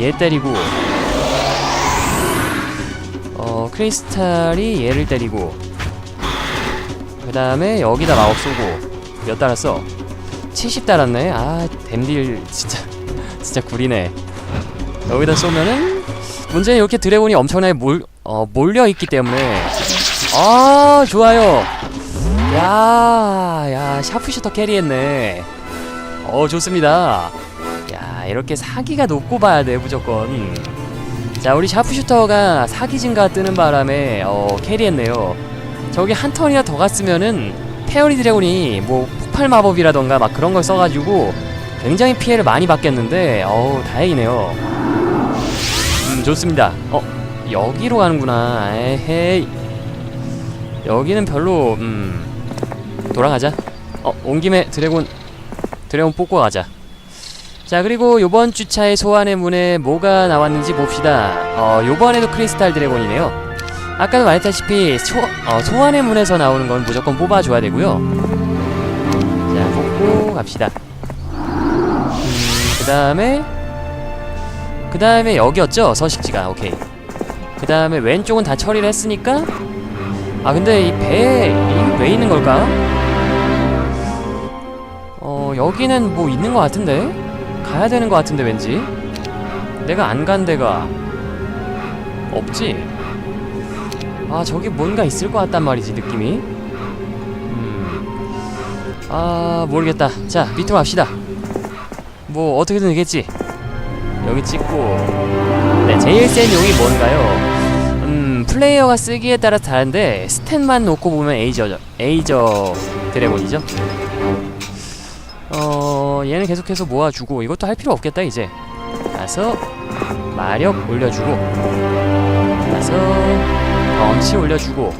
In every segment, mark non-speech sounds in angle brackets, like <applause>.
얘 때리고 어 크리스탈이 얘를 때리고 그 다음에 여기다 마법 쏘고 몇 달았어? 70 달았네 아 댐딜 진짜 <laughs> 진짜 구리네 여기다 쏘면은 문제는 이렇게 드래곤이 엄청나게 몰, 어, 몰려있기 때문에 아 좋아요 야, 야, 샤프슈터 캐리했네. 어, 좋습니다. 야, 이렇게 사기가 높고 봐야 돼, 무조건. 자, 우리 샤프슈터가 사기 증가 뜨는 바람에, 어, 캐리했네요. 저기 한 턴이나 더 갔으면은, 페어리 드래곤이 뭐, 폭발 마법이라던가 막 그런 걸 써가지고, 굉장히 피해를 많이 받겠는데, 어우, 다행이네요. 음, 좋습니다. 어, 여기로 가는구나. 에헤이. 여기는 별로, 음, 돌아가자. 어, 온 김에 드래곤 드래곤 뽑고 가자. 자, 그리고 요번 주차의 소환의 문에 뭐가 나왔는지 봅시다. 어, 요번에도 크리스탈 드래곤이네요. 아까도 말했다시피 소, 어, 소환의 문에서 나오는 건 무조건 뽑아줘야 되고요. 자, 뽑고 갑시다. 음, 그 다음에 그 다음에 여기였죠 서식지가 오케이. 그 다음에 왼쪽은 다 처리를 했으니까 아 근데 이 배에 왜 있는 걸까? 어 여기는 뭐 있는 것 같은데 가야 되는 것 같은데 왠지? 내가 안 간 데가 없지? 아 저기 뭔가 있을 것 같단 말이지 느낌이. 음 아 모르겠다. 자 밑으로 갑시다. 뭐 어떻게든 되겠지? 여기 찍고. 네 제일 센 용이 뭔가요? 음 플레이어가 쓰기에 따라 다른데 스탯만 놓고 보면 에이저 에이저 드래곤이죠? 어 얘는 계속해서 모아주고 이것도 할 필요 없겠다 이제. 가서 마력 올려주고 가서 덩치 올려주고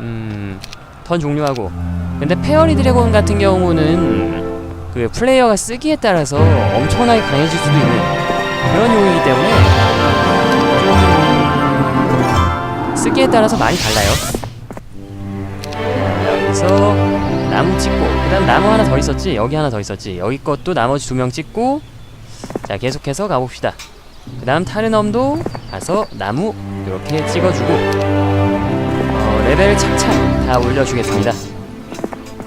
음 턴 종료하고. 근데 페어리 드래곤 같은 경우는 그 플레이어가 쓰기에 따라서 엄청나게 강해질 수도 있는 그런 용이기 때문에 좀 쓰기에 따라서 많이 달라요. 자, 여기서 나무 찍고 그 다음 나무 하나 더 있었지? 여기 하나 더 있었지? 여기 것도 나머지 두 명 찍고 자 계속해서 가봅시다. 그 다음 타르넘도 가서 나무 이렇게 찍어주고 어, 레벨 착착 다 올려주겠습니다.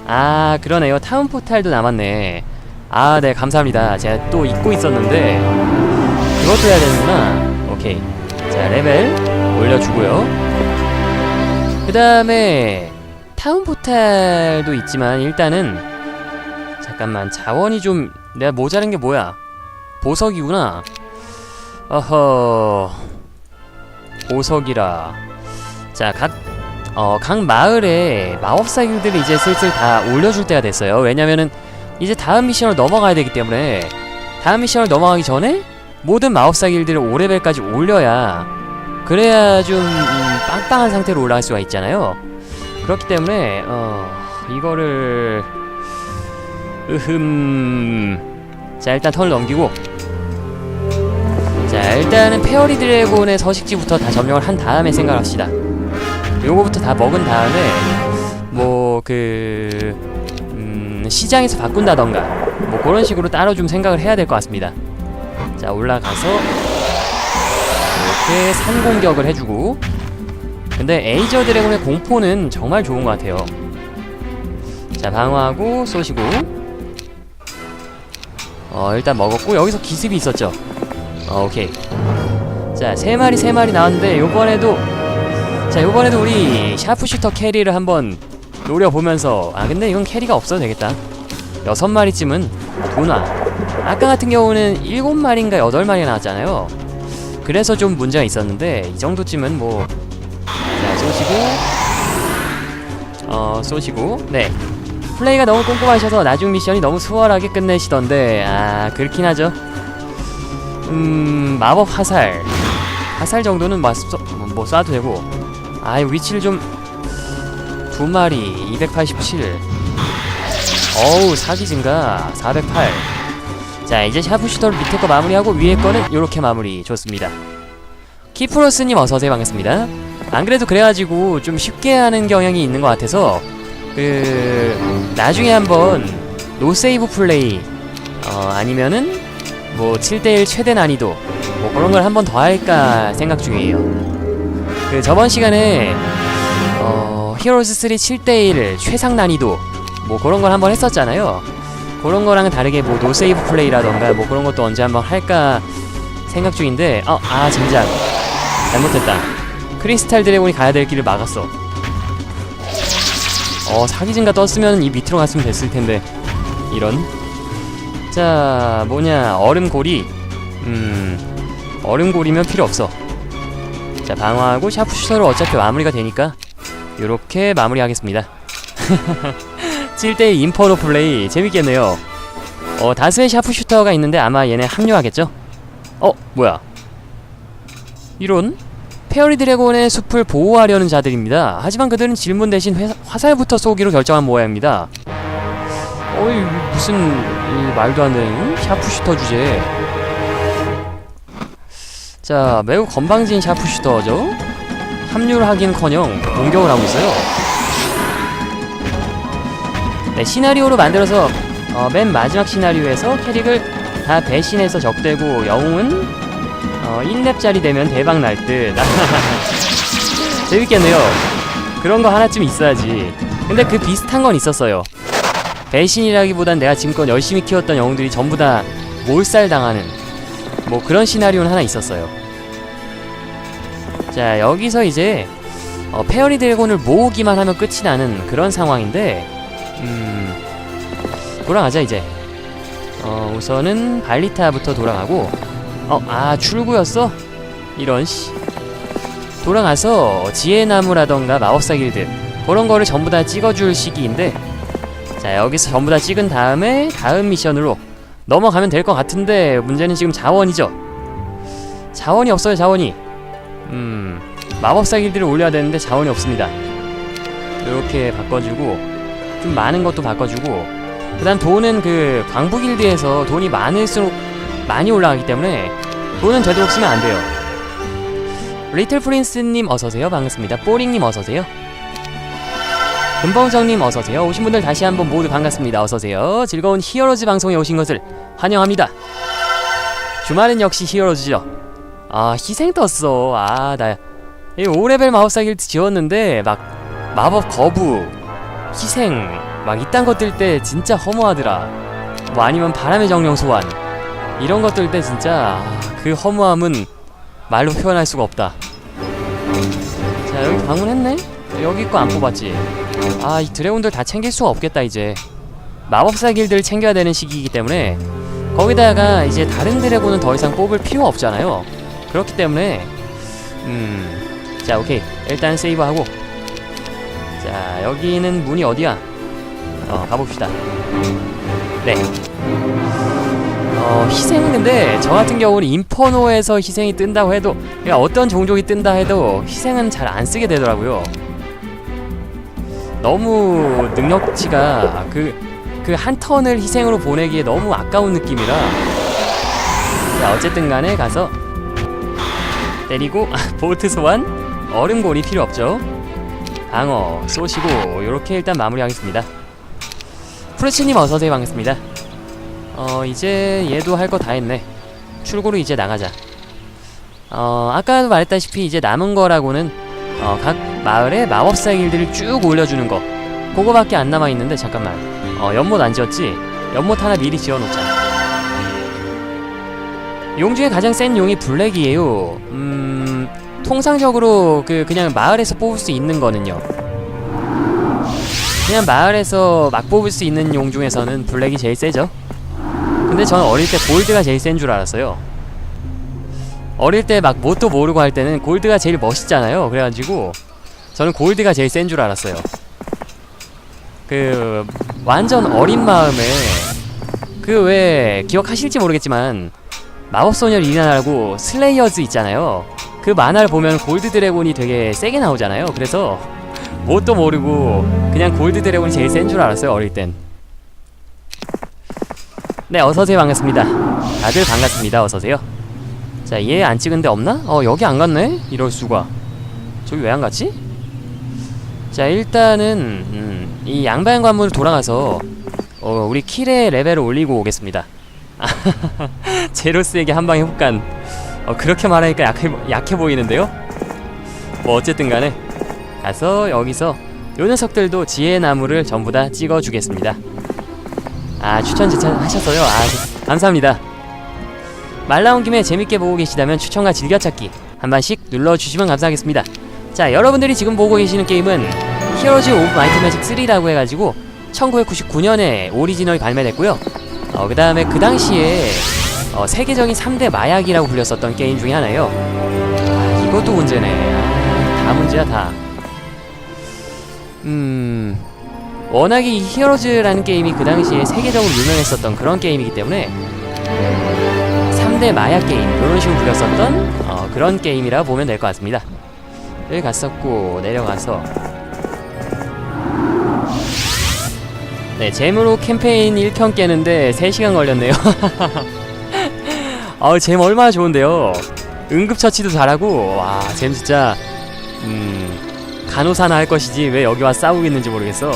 아 그러네요. 타운 포탈도 남았네. 아 네 감사합니다. 제가 또 잊고 있었는데 그것도 해야 되는구나. 오케이. 자 레벨 올려주고요. 그 다음에 타운 포탈도 있지만 일단은 잠깐만 자원이 좀 내가 모자란 게 뭐야? 보석이구나. 어허. 보석이라. 자각 어, 각 마을에 마법사 길들을 이제 슬슬 다 올려줄 때가 됐어요. 왜냐면은 이제 다음 미션을 넘어가야 되기 때문에 다음 미션을 넘어가기 전에 모든 마법사 길들을 5레벨까지 올려야 그래야 좀 음, 빵빵한 상태로 올라갈 수가 있잖아요 그렇기 때문에 어 이거를 으흠 자 일단 턴을 넘기고. 자 일단은 페어리 드래곤의 서식지부터 다 점령을 한 다음에 생각합시다. 요거부터 다 먹은 다음에 뭐그 음, 시장에서 바꾼다던가 뭐 그런 식으로 따로 좀 생각을 해야 될 것 같습니다. 자 올라가서 이렇게 산 공격을 해주고 근데 에이저 드래곤의 공포는 정말 좋은 것 같아요. 자 방어하고 쏘시고 어 일단 먹었고 여기서 기습이 있었죠. 어 오케이. 자 세 마리 세 마리 나왔는데 요번에도 자 요번에도 우리 샤프슈터 캐리를 한번 노려보면서 아 근데 이건 캐리가 없어도 되겠다. 여섯 마리쯤은 도나. 아까 같은 경우는 일곱 마리인가 여덟 마리 나왔잖아요. 그래서 좀 문제가 있었는데 이 정도쯤은 뭐 자, 쏘시고 어, 쏘시고. 네. 플레이가 너무 꼼꼼하셔서 나중 미션이 너무 수월하게 끝내시던데 아, 그렇긴 하죠. 음, 마법 화살. 화살 정도는 뭐, 쏘, 뭐 쏴도 되고. 아, 위치를 좀 두 마리 287 어우 사기 증가. 408 자 이제 샤프슈터를 밑에 거 마무리하고 위에 거는 요렇게 마무리. 좋습니다. 키프로스님 어서오세요. 반갑습니다 안 그래도 그래가지고 좀 쉽게 하는 경향이 있는 것 같아서 그 나중에 한번 노세이브 플레이 어 아니면은 뭐 7대1 최대 난이도 뭐 그런 걸 한번 더 할까 생각 중이에요. 그 저번 시간에 어 히어로즈 3 7대1 최상 난이도 뭐 그런 걸 한번 했었잖아요. 그런 거랑은 다르게 뭐 노세이브 플레이라던가 뭐 그런 것도 언제 한번 할까 생각 중인데 어, 아 젠장 잘못했다. 크리스탈 드래곤이 가야 될 길을 막았어. 어 사기진가 떴으면 이 밑으로 갔으면 됐을 텐데 이런. 자 뭐냐 얼음고리. 음 얼음고리면 필요 없어. 자 방어하고 샤프슈터로 어차피 마무리가 되니까 요렇게 마무리하겠습니다. <laughs> 7대 인퍼노 플레이 재밌겠네요. 어 다수의 샤프슈터가 있는데 아마 얘네 합류하겠죠? 어 뭐야? 이런 페어리 드래곤의 숲을 보호하려는 자들입니다. 하지만 그들은 질문 대신 회, 화살부터 쏘기로 결정한 모양입니다. 어이 무슨 이 말도 안 되는 샤프슈터 주제. 자 매우 건방진 샤프슈터죠. 합류를 하긴커녕 공격을 하고 있어요. 네, 시나리오로 만들어서 어, 맨 마지막 시나리오에서 캐릭을 다 배신해서 적대고 영웅은 어, 1렙짜리 되면 대박 날 듯. <laughs> 재밌겠네요. 그런 거 하나쯤 있어야지. 근데 그 비슷한 건 있었어요. 배신이라기보단 내가 지금껏 열심히 키웠던 영웅들이 전부 다 몰살당하는 뭐 그런 시나리오는 하나 있었어요. 자 여기서 이제 어, 페어리 드래곤을 모으기만 하면 끝이 나는 그런 상황인데 음 돌아가자 이제 어 우선은 발리타부터 돌아가고 어 아 출구였어? 이런 씨. 돌아가서 지혜나무라던가 마법사 길드 그런 거를 전부 다 찍어줄 시기인데 자 여기서 전부 다 찍은 다음에 다음 미션으로 넘어가면 될 것 같은데 문제는 지금 자원이죠? 자원이 없어요 자원이. 음 마법사 길드를 올려야 되는데 자원이 없습니다. 이렇게 바꿔주고 좀 많은 것도 바꿔주고 그 다음 돈은 그 광부 길드에서 돈이 많을수록 많이 올라가기 때문에 돈은 되도록 쓰면 안 돼요. 리틀 프린스님 어서오세요. 반갑습니다. 뽀링님 어서오세요. 금봉정님 어서오세요. 오신 분들 다시 한번 모두 반갑습니다. 어서오세요. 즐거운 히어로즈 방송에 오신 것을 환영합니다. 주말은 역시 히어로즈죠. 아, 희생 떴어. 아, 나, 이 5레벨 마법사 길드 지웠는데, 막, 마법 거부, 희생, 막 이딴 것뜰때 진짜 허무하더라. 뭐 아니면 바람의 정령 소환. 이런 것들 때 진짜 아, 그 허무함은 말로 표현할 수가 없다. 자 여기 방문했네? 여기 거 안 뽑았지? 아 이 드래곤들 다 챙길 수가 없겠다 이제 마법사 길드를 챙겨야 되는 시기이기 때문에 거기다가 이제 다른 드래곤은 더 이상 뽑을 필요가 없잖아요 그렇기 때문에 음 자 오케이 일단 세이브하고 자 여기는 문이 어디야? 어 가봅시다 네 어, 희생은 근데 저 같은 경우는 인퍼노에서 희생이 뜬다고 해도 그러니까 어떤 종족이 뜬다 해도 희생은 잘 안 쓰게 되더라고요. 너무 능력치가 그 그 한 턴을 희생으로 보내기에 너무 아까운 느낌이라. 자 어쨌든 간에 가서 때리고 보트 소환 얼음골이 필요 없죠. 방어 쏘시고 요렇게 일단 마무리하겠습니다. 프레치님 어서오세요. 반갑습니다 어 이제 얘도 할 거 다 했네. 출구로 이제 나가자. 어 아까도 말했다시피 이제 남은 거라고는 어 각 마을에 마법사 길들을 쭉 올려주는 거. 그거밖에 안 남아있는데 잠깐만. 어 연못 안 지었지? 연못 하나 미리 지어놓자. 용 중에 가장 센 용이 블랙이에요. 음 통상적으로 그 그냥 마을에서 뽑을 수 있는 거는요. 그냥 마을에서 막 뽑을 수 있는 용 중에서는 블랙이 제일 세죠 근데 저는 어릴 때 골드가 제일 센 줄 알았어요. 어릴 때 막 뭣도 모르고 할 때는 골드가 제일 멋있잖아요. 그래가지고 저는 골드가 제일 센 줄 알았어요. 그 완전 어린 마음에 그 왜 기억하실지 모르겠지만 마법소녀 리나라고 슬레이어즈 있잖아요. 그 만화를 보면 골드 드래곤이 되게 세게 나오잖아요. 그래서 뭣도 모르고 그냥 골드 드래곤이 제일 센 줄 알았어요. 어릴 땐. 네 어서오세요 반갑습니다 다들 반갑습니다 어서오세요 자 얘 안 찍은 데 없나? 어 여기 안 갔네? 이럴 수가 저기 왜 안 갔지? 자 일단은 음, 이 양반 관문을 돌아가서 어, 우리 킬의 레벨을 올리고 오겠습니다 제로스에게 한방 해볼깐 어, 그렇게 말하니까 약해, 보- 약해 보이는데요? 뭐 어쨌든 간에 가서 여기서 요 녀석들도 지혜 나무를 전부 다 찍어 주겠습니다. 아 추천 제차 하셨어요? 아 네, 감사합니다. 말 나온 김에 재밌게 보고 계시다면 추천과 즐겨찾기 한 번씩 눌러주시면 감사하겠습니다. 자 여러분들이 지금 보고 계시는 게임은 히어로즈 오브 마이트 매직 3라고 해가지고 1999년에 오리지널 발매됐고요. 어, 그 다음에 그 당시에 어, 세계적인 3대 마약이라고 불렸었던 게임 중에 하나예요. 아, 이것도 문제네. 아, 다 문제야 다. 음, 워낙에 이 히어로즈라는 게임이 그 당시에 세계적으로 유명했었던 그런 게임이기 때문에 3대 마약 게임 이런 식으로 불렸었던 어, 그런 게임이라 보면 될 것 같습니다. 여기 갔었고 내려가서 네 잼으로 캠페인 1편 깨는데 3시간 걸렸네요. 아우 <laughs> 잼 얼마나 좋은데요. 응급처치도 잘하고 와 잼 진짜 음 간호사나 할 것이지 왜 여기 와 싸우고 있는지 모르겠어.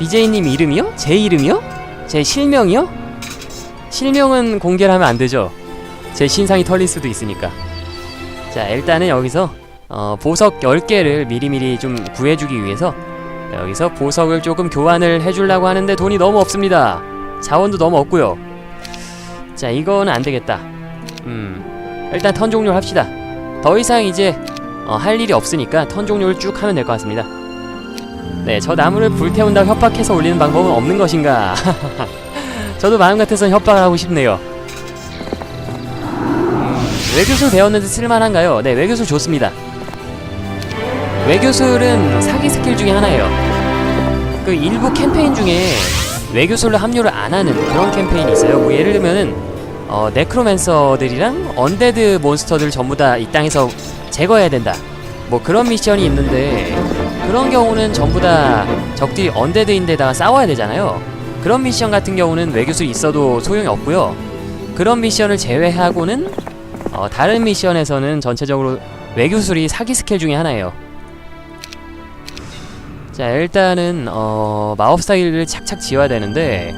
BJ님 이름이요? 제 이름이요? 제 실명이요? 실명은 공개를 하면 안 되죠. 제 신상이 털릴 수도 있으니까. 자, 일단은 여기서 어, 보석 10개를 미리미리 좀 구해주기 위해서 여기서 보석을 조금 교환을 해주려고 하는데 돈이 너무 없습니다. 자원도 너무 없고요. 자, 이거는 안 되겠다. 음, 일단 턴 종료를 합시다. 더 이상 이제 어, 할 일이 없으니까 턴 종료를 쭉 하면 될 것 같습니다. 네, 저 나무를 불태운다 협박해서 올리는 방법은 없는 것인가? <laughs> 저도 마음 같아서 협박을 하고 싶네요. 음, 외교술 배웠는데 쓸만한가요? 네, 외교술 좋습니다. 외교술은 사기 스킬 중에 하나예요. 그 일부 캠페인 중에 외교술로 합류를 안 하는 그런 캠페인이 있어요. 뭐 예를 들면은 어, 네크로맨서들이랑 언데드 몬스터들 전부 다 이 땅에서 제거해야 된다. 뭐 그런 미션이 있는데 그런 경우는 전부 다 적들이 언데드인데다가 싸워야 되잖아요. 그런 미션 같은 경우는 외교술이 있어도 소용이 없고요. 그런 미션을 제외하고는 어, 다른 미션에서는 전체적으로 외교술이 사기 스킬 중에 하나예요. 자 일단은 어, 마법사기를 착착 지어야 되는데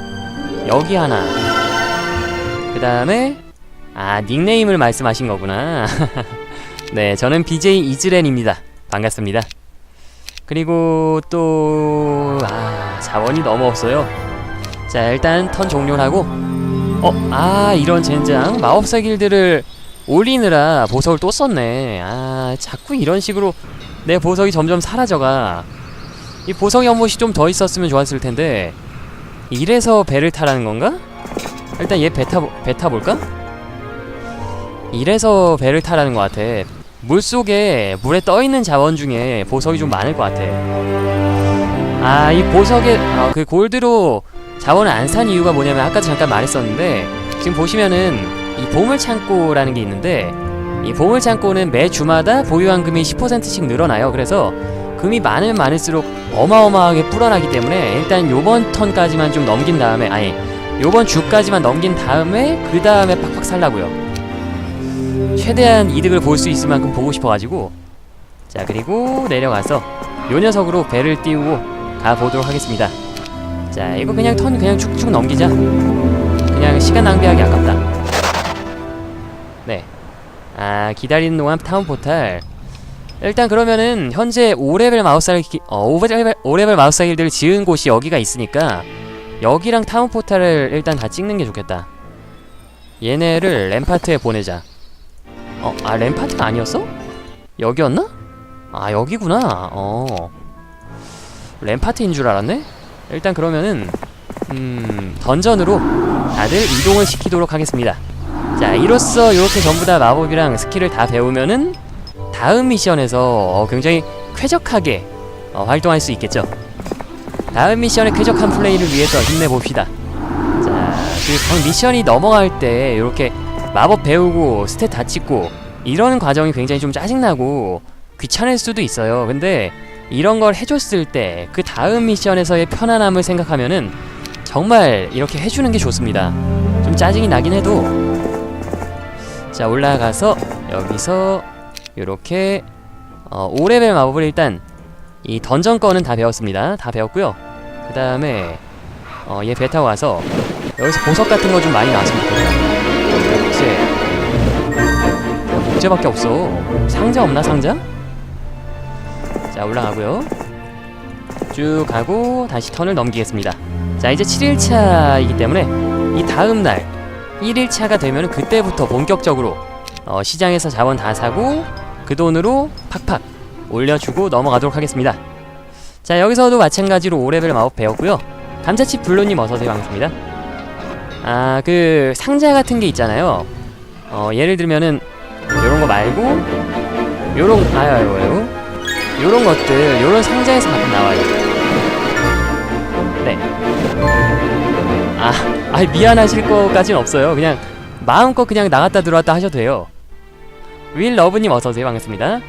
여기 하나 그 다음에 아 닉네임을 말씀하신 거구나 <laughs> 네 저는 BJ 이즈렌입니다 반갑습니다 그리고 또 아, 자원이 너무 없어요. 자 일단 턴 종료를 하고 어 아 이런 젠장 마법사 길드를 올리느라 보석을 또 썼네. 아 자꾸 이런 식으로 내 보석이 점점 사라져가. 이 보석 연못이 좀더 있었으면 좋았을 텐데 이래서 배를 타라는 건가? 일단 얘 배 타 배 타볼까? 이래서 배를 타라는 것 같아. 물 속에 물에 떠 있는 자원 중에 보석이 좀 많을 것 같아. 아, 이 보석에 아, 그 골드로 자원을 안 산 이유가 뭐냐면 아까 잠깐 말했었는데 지금 보시면은 이 보물 창고라는 게 있는데 이 보물 창고는 매 주마다 보유한 금이 10%씩 늘어나요. 그래서 금이 많으면 많을수록 어마어마하게 불어나기 때문에 일단 요번 턴까지만 좀 넘긴 다음에 아니 요번 주까지만 넘긴 다음에 그 다음에 팍팍 살라고요. 최대한 이득을 볼 수 있을 만큼 보고 싶어가지고. 자 그리고 내려가서 요 녀석으로 배를 띄우고 가보도록 하겠습니다. 자 이거 그냥 턴 그냥 쭉쭉 넘기자. 그냥 시간 낭비하기 아깝다. 네아 기다리는 동안 타운 포탈. 일단 그러면은 현재 5레벨 마우스를 기, 어, 5레벨, 5레벨 마우스 길드를 지은 곳이 여기가 있으니까 여기랑 타운 포탈을 일단 다 찍는 게 좋겠다. 얘네를 램파트에 보내자 어, 아 램파트가 아니었어? 여기였나? 아 여기구나. 어. 램파트인 줄 알았네. 일단 그러면은 음 던전으로 다들 이동을 시키도록 하겠습니다. 자 이로써 이렇게 전부 다 마법이랑 스킬을 다 배우면은 다음 미션에서 어, 굉장히 쾌적하게 어, 활동할 수 있겠죠. 다음 미션의 쾌적한 플레이를 위해서 힘내봅시다. 자, 그 미션이 넘어갈 때 이렇게 마법 배우고 스탯 다 찍고 이런 과정이 굉장히 좀 짜증나고 귀찮을 수도 있어요. 근데 이런 걸 해줬을 때 그 다음 미션에서의 편안함을 생각하면은 정말 이렇게 해주는 게 좋습니다. 좀 짜증이 나긴 해도 자 올라가서 여기서 이렇게 어, 5레벨 마법을 일단 이 던전 거는 다 배웠습니다. 다 배웠고요. 그 다음에 어, 얘 배 타고 가서 여기서 보석 같은 거 좀 많이 나왔으면 좋겠다. 목재 야, 목재밖에 없어. 상자 없나 상자? 자 올라가고요. 쭉 가고 다시 턴을 넘기겠습니다. 자 이제 7일차이기 때문에 이 다음날 1일차가 되면 그때부터 본격적으로 어, 시장에서 자원 다 사고 그 돈으로 팍팍 올려주고 넘어가도록 하겠습니다. 자 여기서도 마찬가지로 5레벨 마법 배웠고요. 감자칩 블루님 어서오세요. 반갑습니다 아 그 상자 같은 게 있잖아요. 어 예를 들면은 요런 거 말고 요런 아유 아유 아유 요런 것들 요런 상자에서 가끔 나와요. 네. 아, 아 미안하실 거까진 없어요. 그냥 마음껏 그냥 나갔다 들어왔다 하셔도 돼요. 윌 러브님 어서오세요. 반갑습니다.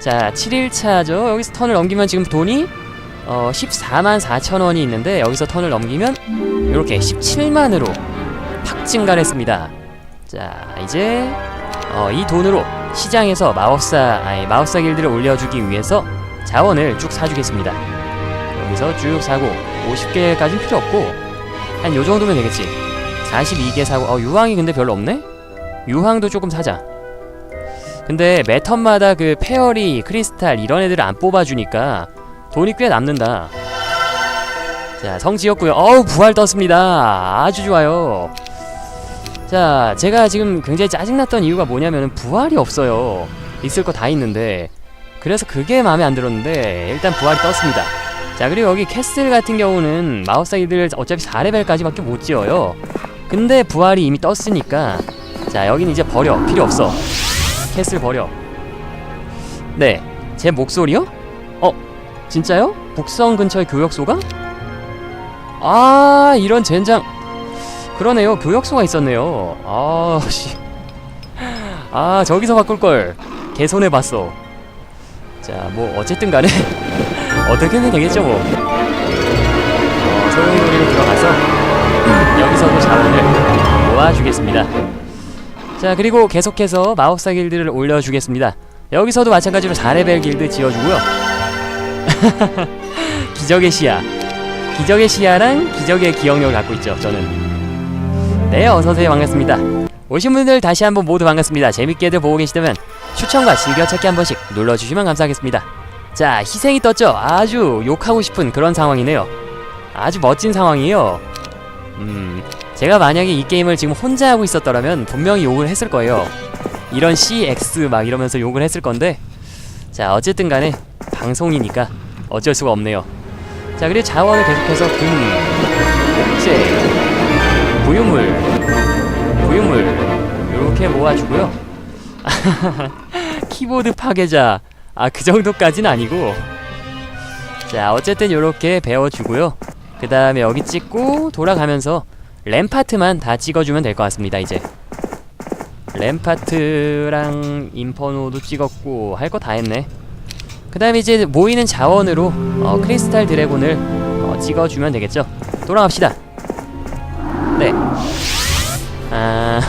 자 7일차죠. 여기서 턴을 넘기면 지금 돈이 어 14만 4천 원이 있는데 여기서 턴을 넘기면 이렇게 17만으로 팍 증가를 했습니다. 자 이제 어, 이 돈으로 시장에서 마법사 아니 마법사 길드를 올려주기 위해서 자원을 쭉 사주겠습니다. 여기서 쭉 사고 50개까지는 필요 없고 한 요 정도면 되겠지. 42개 사고 어 유황이 근데 별로 없네? 유황도 조금 사자. 근데 매 턴마다 그 페어리, 크리스탈 이런 애들을 안 뽑아주니까 돈이 꽤 남는다. 자 성 지었고요. 어우 부활 떴습니다. 아주 좋아요. 자 제가 지금 굉장히 짜증났던 이유가 뭐냐면 부활이 없어요. 있을 거 다 있는데. 그래서 그게 마음에 안 들었는데 일단 부활이 떴습니다. 자 그리고 여기 캐슬 같은 경우는 마법사기들 어차피 4레벨까지 밖에 못 지어요. 근데 부활이 이미 떴으니까 자 여기는 이제 버려. 필요 없어. 캐슬 버려. 네. 제 목소리요? 어 진짜요? 북성 근처에 교역소가? 아 이런 젠장. 그러네요. 교역소가 있었네요. <laughs> 아씨. 아 저기서 바꿀걸. 개손해봤어. 자 뭐 어쨌든 간에 <laughs> 어떻게든 되겠죠 뭐. 어, 소용돌이로 들어가서 <laughs> 여기서도 자원을 모아주겠습니다. 자 그리고 계속해서 마법사 길드를 올려주겠습니다. 여기서도 마찬가지로 4레벨 길드 지어주고요 <laughs> 기적의 시야. 기적의 시야랑 기적의 기억력을 갖고 있죠 저는. 네 어서오세요. 반갑습니다. 오신 분들 다시 한번 모두 반갑습니다. 재밌게들 보고 계시다면 추천과 즐겨찾기 한 번씩 눌러주시면 감사하겠습니다. 자 희생이 떴죠? 아주 욕하고 싶은 그런 상황이네요. 아주 멋진 상황이에요. 음 제가 만약에 이 게임을 지금 혼자 하고 있었더라면 분명히 욕을 했을 거예요. 이런 CX 막 이러면서 욕을 했을 건데. 자 어쨌든 간에 방송이니까 어쩔 수가 없네요. 자 그리고 자원을 계속해서 금, 목재, 부유물, 부유물 이렇게 모아주고요. <laughs> 키보드 파괴자. 아 그 정도까지는 아니고. 자 어쨌든 이렇게 배워주고요. 그 다음에 여기 찍고 돌아가면서 램파트만 다 찍어주면 될 것 같습니다 이제. 램파트랑 인퍼노도 찍었고 할 거 다 했네 그 다음에 이제 모이는 자원으로 어, 크리스탈 드래곤을 어, 찍어주면 되겠죠? 돌아갑시다. 네. 아...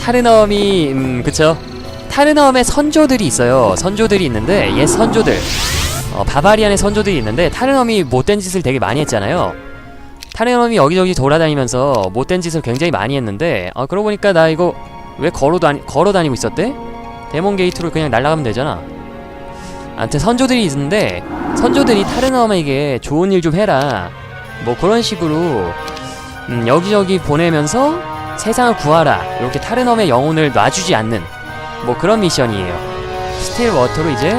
타르넘이 음 그쵸? 타르넘에 선조들이 있어요. 선조들이 있는데 옛 선조들. 어, 바바리안의 선조들이 있는데 타르넘이 못된 짓을 되게 많이 했잖아요. 타르넘이 여기저기 돌아다니면서 못된 짓을 굉장히 많이 했는데 어, 그러고 보니까 나 이거 왜 걸어 다니, 걸어 다니고 있었대? 데몬 게이트로 그냥 날아가면 되잖아 아무튼 선조들이 있는데 선조들이 타르넘에게 좋은 일 좀 해라. 뭐 그런 식으로 음, 여기저기 보내면서 세상을 구하라. 이렇게 타르넘의 영혼을 놔주지 않는 뭐 그런 미션이에요. 스틸 워터로 이제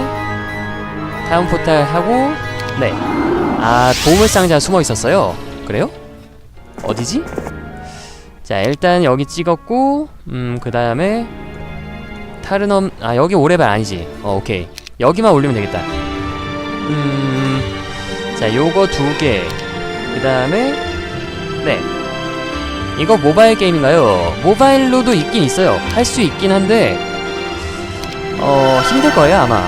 다음 포탈 하고 네아 보물상자 숨어 있었어요. 그래요? 어디지? 자 일단 여기 찍었고 음 그 다음에 타르넘 아 여기 오레발 아니지? 어 오케이 여기만 올리면 되겠다. 음 자 요거 두개그 다음에 네. 이거 모바일 게임인가요? 모바일로도 있긴 있어요. 할 수 있긴 한데 어 힘들 거예요 아마.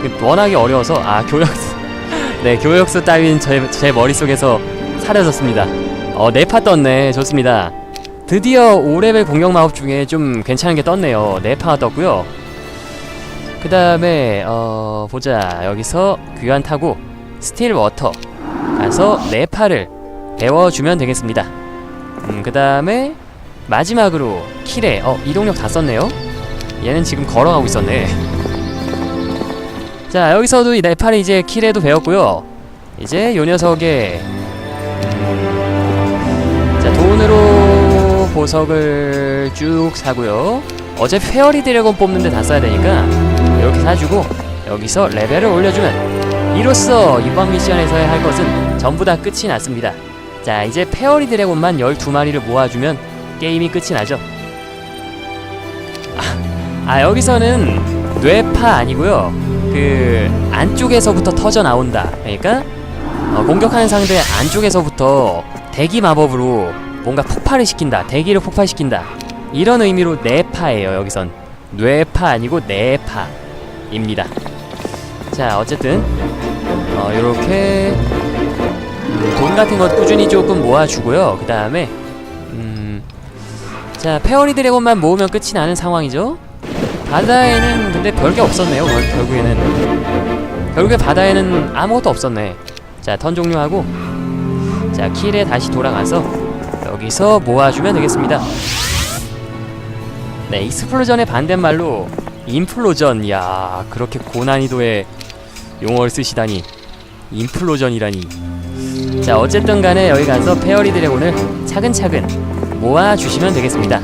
그 워낙에 어려워서 아 교역수. <laughs> 네 교역수 따윈 제, 제 머릿속에서 사라졌습니다. 어 네파 떴네. 좋습니다. 드디어 5레벨 공격 마법 중에 좀 괜찮은 게 떴네요. 네파가 떴고요 그 다음에 어 보자. 여기서 귀환 타고 스틸 워터 가서 네파를 배워주면 되겠습니다. 음 그 다음에 마지막으로 키레 어 이동력 다 썼네요. 얘는 지금 걸어가고 있었네. 자 여기서도 이 네팔이 이제 키레도 배웠고요. 이제 요 녀석의 음, 자 돈으로 보석을 쭉 사고요. 어제 페어리 드래곤 뽑는데 다 써야 되니까 이렇게 사주고 여기서 레벨을 올려주면 이로써 이번 미션에서의 할 것은 전부 다 끝이 났습니다. 자 이제 페어리 드래곤만 12마리를 모아주면 게임이 끝이 나죠. 아, 아 여기서는 뇌파 아니고요. 그 안쪽에서부터 터져 나온다. 그러니까 어, 공격하는 상대 안쪽에서부터 대기 마법으로 뭔가 폭발을 시킨다. 대기를 폭발시킨다. 이런 의미로 뇌파예요 여기선. 뇌파 아니고 뇌파 입니다. 자 어쨌든 어 요렇게 음, 돈 같은 것 꾸준히 조금 모아주고요. 그 다음에 음, 자 페어리 드래곤만 모으면 끝이 나는 상황이죠. 바다에는 근데 별게 없었네요. 결, 결국에는. 결국에 바다에는 아무것도 없었네. 자 턴 종료하고 자 킬에 다시 돌아가서 여기서 모아주면 되겠습니다. 네 익스플로전의 반대말로 인플로전 야. 그렇게 고난이도의 용어를 쓰시다니. 인플로전이라니. 자 어쨌든 간에 여기 가서 페어리 드래곤을 차근차근 모아주시면 되겠습니다.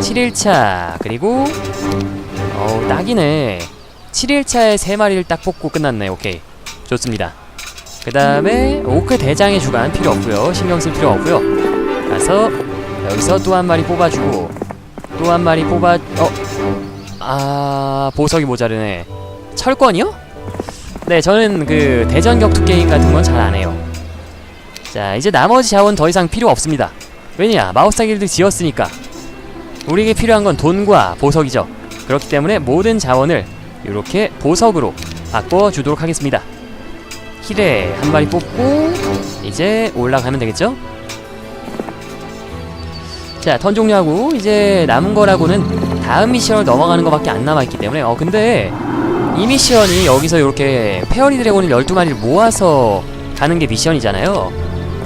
7일차 그리고 어우 딱이네. 7일차에 3마리를 딱 뽑고 끝났네. 오케이. 좋습니다. 그 다음에 오크 대장의 주간 필요 없고요. 신경 쓸 필요 없고요. 가서 여기서 또 한 마리 뽑아주고 또 한 마리 뽑아 어? 아 보석이 모자르네. 철권이요? 네 저는 그 대전 격투 게임 같은 건 잘 안 해요. 자 이제 나머지 자원 더 이상 필요 없습니다. 왜냐 마우스 길드 지었으니까. 우리에게 필요한 건 돈과 보석이죠. 그렇기 때문에 모든 자원을 이렇게 보석으로 바꿔주도록 하겠습니다. 힐에 한 마리 뽑고 이제 올라가면 되겠죠? 자, 턴 종료하고 이제 남은 거라고는 다음 미션을 넘어가는 거밖에 안 남아있기 때문에 어 근데 이 미션이 여기서 이렇게 페어리 드래곤을 12마리를 모아서 가는 게 미션이잖아요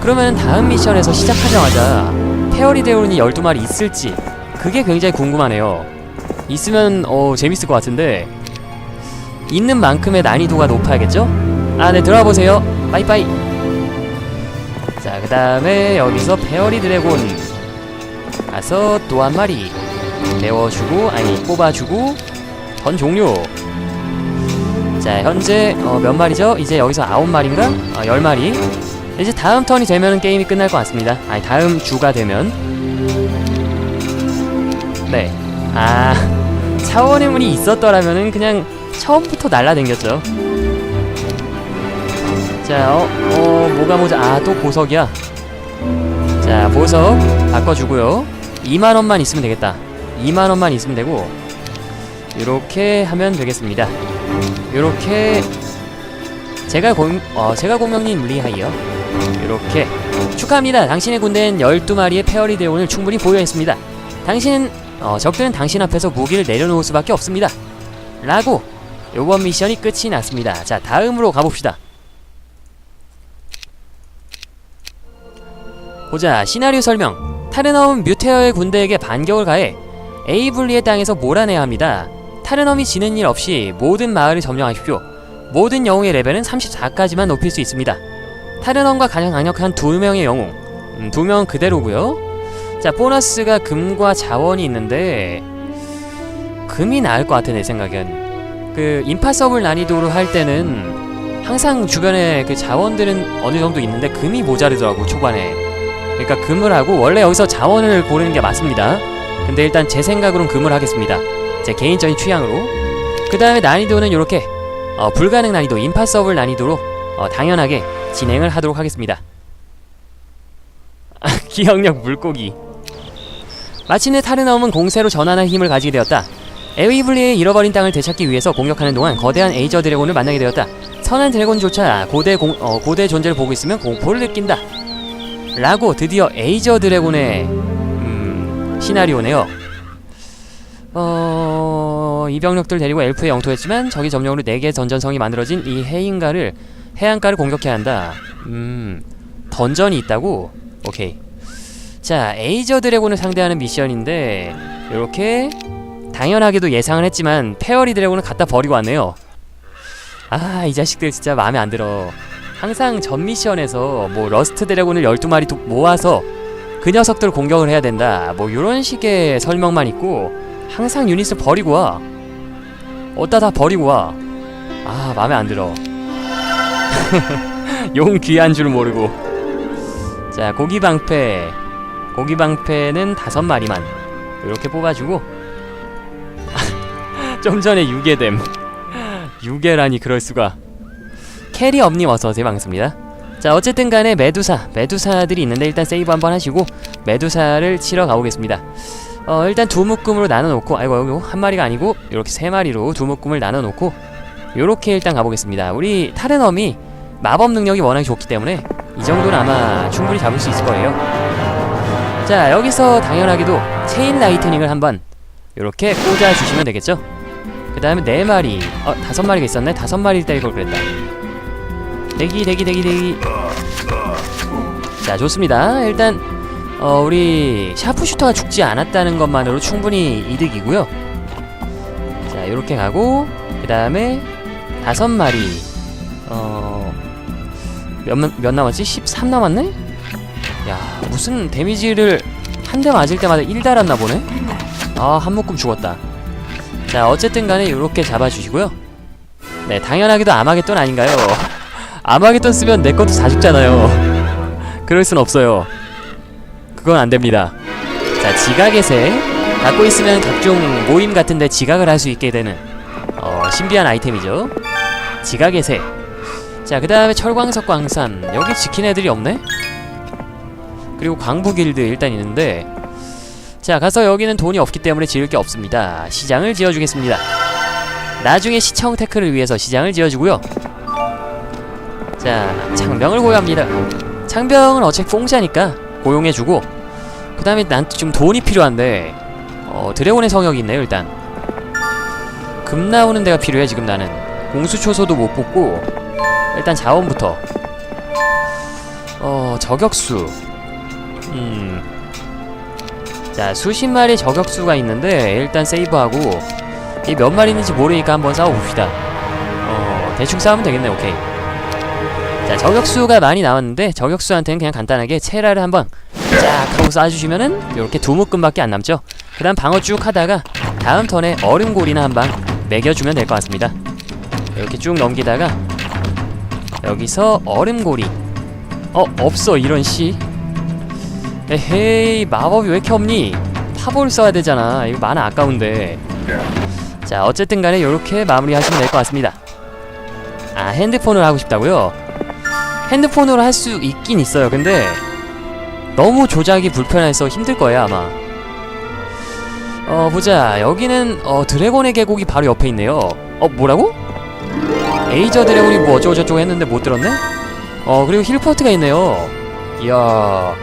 그러면 다음 미션에서 시작하자마자 페어리 드래곤이 12마리 있을지 그게 굉장히 궁금하네요 있으면 어 재밌을 것 같은데 있는 만큼의 난이도가 높아야겠죠? 아, 네, 들어가 보세요. 빠이빠이. 자, 그 다음에 여기서 페어리 드래곤 가서 또 한 마리 배워주고, 아니, 뽑아주고, 던 종료. 자, 현재 어, 몇 마리죠? 이제 여기서 아홉 마리인가? 어, 열 마리. 이제 다음 턴이 되면 게임이 끝날 것 같습니다. 아니, 다음 주가 되면. 네. 아, <laughs> 차원의 문이 있었더라면은 그냥 처음부터 날라댕겼죠. 자, 어, 어, 뭐가 모자, 아, 또 보석이야. 자, 보석 바꿔주고요. 2만원만 있으면 되겠다. 2만원만 있으면 되고, 요렇게 하면 되겠습니다. 요렇게, 제가 공, 어, 제가 공명님 리하이요. 요렇게. 축하합니다. 당신의 군대엔 12마리의 페어리 대원을 충분히 보유했습니다. 당신은, 어, 적들은 당신 앞에서 무기를 내려놓을 수밖에 없습니다. 라고, 요번 미션이 끝이 났습니다. 자, 다음으로 가봅시다. 보자 시나리오 설명 타르넘은 뮤테어의 군대에게 반격을 가해 에이블리의 땅에서 몰아내야 합니다. 타르넘이 지는 일 없이 모든 마을을 점령하십시오. 모든 영웅의 레벨은 34까지만 높일 수 있습니다. 타르넘과 가장 강력한 두 명의 영웅. 음, 두 명은 그대로고요. 자 보너스가 금과 자원이 있는데 금이 나을 것 같아 내 생각엔. 그 임파서블 난이도로 할 때는 항상 주변에 그 자원들은 어느 정도 있는데 금이 모자르더라고 초반에. 그러니까 금을 하고 원래 여기서 자원을 고르는 게 맞습니다. 근데 일단 제 생각으론 금을 하겠습니다. 제 개인적인 취향으로. 그 다음에 난이도는 이렇게 어, 불가능 난이도, 임파서블 난이도로 어, 당연하게 진행을 하도록 하겠습니다. <laughs> 기억력 물고기. 마침내 타르나움은 공세로 전환할 힘을 가지게 되었다. 에위블리의 잃어버린 땅을 되찾기 위해서 공격하는 동안 거대한 에이저 드래곤을 만나게 되었다. 선한 드래곤조차 고대 공, 어, 고대 존재를 보고 있으면 공포를 느낀다. 라고 드디어 에이저 드래곤의 음, 시나리오네요. 어, 이 병력들 데리고 엘프에 영토했지만 적이 점령으로 4개 던전성이 만들어진 이 해인가를 해안가를 공격해야 한다. 음, 던전이 있다고? 오케이. 자 에이저 드래곤을 상대하는 미션인데 이렇게 당연하게도 예상을 했지만 페어리 드래곤을 갖다 버리고 왔네요 아 이 자식들 진짜 마음에 안 들어 항상 전 미션에서 뭐 러스트 드래곤을 12마리 도- 모아서 그 녀석들 공격을 해야 된다. 뭐 이런 식의 설명만 있고 항상 유닛을 버리고 와. 어디다 다 버리고 와아 마음에 안 들어. <laughs> 용 귀한 줄 모르고. 자 고기 방패. 고기 방패는 다섯 마리만 이렇게 뽑아주고. <laughs> 좀 전에 유괴됨. <laughs> 유괴라니 그럴 수가. 캐리 업님 어서오세요. 반갑습니다 자 어쨌든 간에 메두사 메두사들이 있는데 일단 세이브 한번 하시고 메두사를 치러 가보겠습니다. 어 일단 두 묶음으로 나눠놓고 아이고 아이고 한 마리가 아니고 이렇게 세 마리로 두 묶음을 나눠놓고 요렇게 일단 가보겠습니다. 우리 타르넘이 마법 능력이 워낙 좋기 때문에 이 정도는 아마 충분히 잡을 수 있을 거예요. 자 여기서 당연하게도 체인 라이트닝을 한번 이렇게 꽂아주시면 되겠죠? 그 다음에 네 마리 어 다섯 마리가 있었네. 다섯 마리를 때릴 걸 그랬다 대기 대기 대기 대기. 자 좋습니다. 일단 어 우리 샤프슈터가 죽지 않았다는 것만으로 충분히 이득이고요. 자 이렇게 가고 그 다음에 다섯 마리. 어 몇 몇 남았지? 13 남았네? 야 무슨 데미지를 한 대 맞을 때마다 1 달았나 보네? 아한 묶음 죽었다. 자 어쨌든 간에 이렇게 잡아주시고요. 네 당연하게도 아마겟돈 아닌가요 아마겟돈 쓰면 내 것도 다 죽잖아요. 그럴 순 없어요. 그건 안됩니다. 자 지각의 새 갖고 있으면 각종 모임 같은데 지각을 할 수 있게 되는 어 신비한 아이템이죠. 지각의 새 자 그 다음에 철광석 광산. 여기 지킨 애들이 없네? 그리고 광부 길드 일단 있는데 자 가서 여기는 돈이 없기 때문에 지을 게 없습니다. 시장을 지어주겠습니다. 나중에 시청 테크를 위해서 시장을 지어주고요 자 창병을 고용합니다 창병은 어차피 공짜니까 고용해주고 그 다음에 난 좀 돈이 필요한데 어 드래곤의 성역이 있네요 일단 금 나오는 데가 필요해 지금 나는 공수초소도 못 뽑고 일단 자원부터 어 저격수 음. 자, 수십 마리 저격수가 있는데 일단 세이브하고 이 몇 마리인지 모르니까 한번 싸워봅시다. 어, 대충 싸우면 되겠네. 오케이. 자, 저격수가 많이 나왔는데 저격수한테는 그냥 간단하게 체라를 한번 쫙 하고 쏴주시면은 이렇게 두 묶음밖에 안 남죠. 그 다음 방어 쭉 하다가 다음 턴에 얼음골이나 한 방 매겨주면 될 것 같습니다. 이렇게 쭉 넘기다가 여기서 얼음고리 어 없어 이런 씨 에헤이 마법이 왜 이렇게 없니? 파볼 써야 되잖아 이거 만화 아까운데 자 어쨌든 간에 요렇게 마무리하시면 될 것 같습니다 아 핸드폰으로 하고 싶다고요? 핸드폰으로 할 수 있긴 있어요 근데 너무 조작이 불편해서 힘들 거예요 아마 어 보자 여기는 어 드래곤의 계곡이 바로 옆에 있네요 어 뭐라고? 에이저 드래곤이 뭐 어쩌고 저쩌고 했는데 못 들었네? 어 그리고 힐포트가 있네요 이야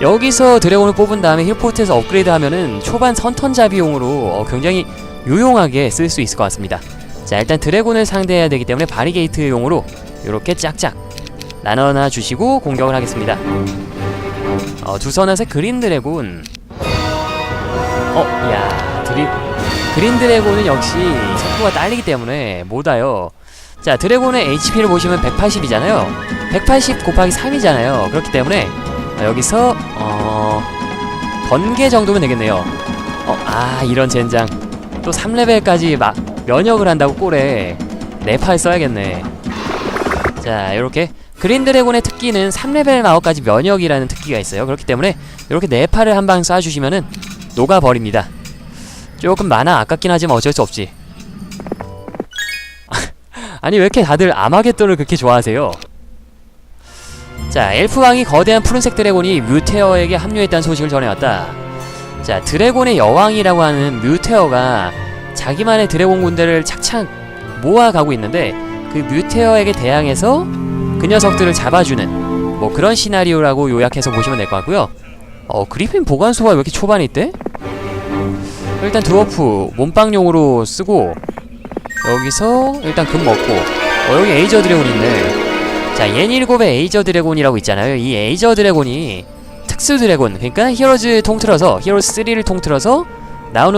여기서 드래곤을 뽑은 다음에 힐포트에서 업그레이드 하면은 초반 선턴잡이용으로 어, 굉장히 유용하게 쓸 수 있을 것 같습니다. 자 일단 드래곤을 상대해야 되기 때문에 바리게이트용으로 이렇게 짝짝 나눠놔 주시고 공격을 하겠습니다. 어, 두 선에서 그린 드래곤 어, 야 드리 그린 드래곤은 역시 속도가 딸리기 때문에 못 와요. 자 드래곤의 HP를 보시면 180이잖아요. 180 곱하기 3이잖아요. 그렇기 때문에 아, 여기서 어 번개 정도면 되겠네요. 어, 아 이런 젠장. 또 3레벨까지 막 면역을 한다고 꼴에 네팔 써야겠네. 자 이렇게 그린 드래곤의 특기는 3레벨 마법까지 면역이라는 특기가 있어요. 그렇기 때문에 이렇게 네팔을 한방 쏴주시면은 녹아버립니다. 조금 많아 아깝긴 하지만 어쩔 수 없지. <laughs> 아니 왜 이렇게 다들 아마겟돈을 그렇게 좋아하세요? 자, 엘프왕이 거대한 푸른색 드래곤이 뮤테어에게 합류했다는 소식을 전해왔다. 자, 드래곤의 여왕이라고 하는 뮤테어가 자기만의 드래곤 군대를 착착 모아가고 있는데 그 뮤테어에게 대항해서 그 녀석들을 잡아주는 뭐 그런 시나리오라고 요약해서 보시면 될 것 같고요. 어, 그리핀 보관소가 왜 이렇게 초반에 있대? 일단 드워프 몸빵용으로 쓰고 여기서 일단 금 먹고 어, 여기 에이저 드래곤 있네. 자, 옌일곱의 에이저 드래곤이라고 있잖아요. 이 에이저 드래곤이 특수 드래곤 그러니까 히어로즈 통틀어서 히어로즈 3를 통틀어서 나오는